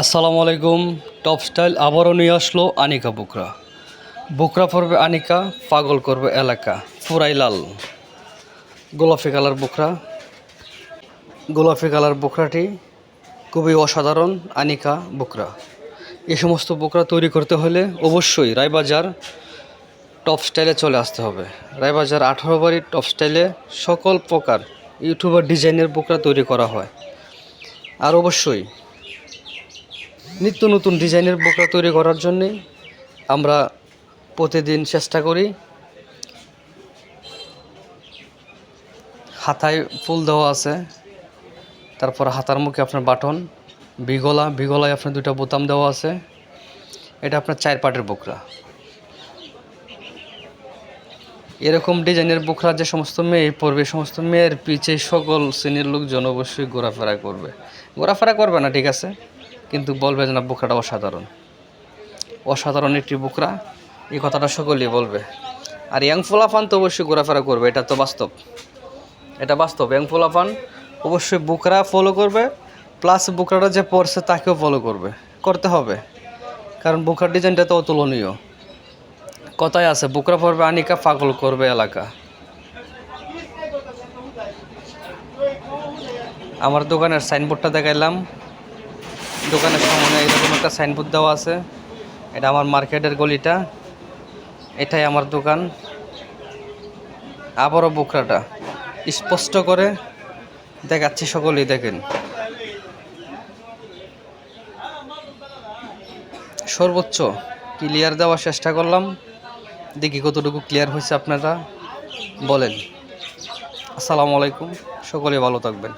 আসসালামু আলাইকুম। Top style আবারও নিয়ে আসলো আনিকা বুকরা। বুকরা পড়বে আনিকা, পাগল করবে এলাকা, পুরাই লাল। গোলাপি কালার বুকরা। গোলাপি কালার বুকরাটি খুবই অসাধারণ আনিকা বুকরা। এই সমস্ত বুকরা তৈরি করতে হলে অবশ্যই রায়বাজার টপ স্টাইলে চলে আসতে হবে। রায়বাজার আঠারো বাড়ির টপ স্টাইলে সকল প্রকার ইউটিউবার ডিজাইনের বুকরা তৈরি করা হয়। আর অবশ্যই নিত্য নতুন ডিজাইনের বোকরা তৈরি করার জন্যে আমরা প্রতিদিন চেষ্টা করি। হাতায় ফুল দেওয়া আছে। তারপর হাতার মুখে আপনার বাটন, বিগলা, বিগলায় আপনার দুইটা বোতাম দেওয়া আছে। এটা আপনার চার পাটের বোকরা। এরকম ডিজাইনের বোকরা যে সমস্ত মেয়ে পড়বে সমস্ত মেয়ের পিছে সকল শ্রেণির লোকজন অবশ্যই ঘোরাফেরা করবে। ঘোরাফেরা করবে না, ঠিক আছে? কিন্তু বলবে যে না বোকরাটা অসাধারণ। অসাধারণ একটি বোকরা এই কথাটা সকলেই বলবে। আর ইয়াং ফুলাফান তো অবশ্যই ঘোরাফেরা করবে, এটা তো বাস্তব। এটা বাস্তব। ইয়াং ফুলাফান অবশ্যই বুকরা ফলো করবে প্লাস বুকরাটা যে পড়ছে তাকেও ফলো করবে। করতে হবে। কারণ বুকার ডিজাইনটা তো অতুলনীয়। কথায় আছে বুকরা পড়বে, আনিকা পাগল করবে এলাকা। আমার দোকানের সাইনবোর্ডটা দেখাইলাম। দোকানের সামনে এরকম একটা সাইনবোর্ড দেওয়া আছে। এটা আমার মার্কেটের গলিটা। এটাই আমার দোকান। আবারও বুকরাটা। স্পষ্ট করে দেখাচ্ছি সকলেই, দেখেন। সর্বোচ্চ ক্লিয়ার দেওয়ার চেষ্টা করলাম। দেখি কতটুকু ক্লিয়ার হয়েছে আপনারা। বলেন। আসসালামু আলাইকুম। সকলে ভালো থাকবেন।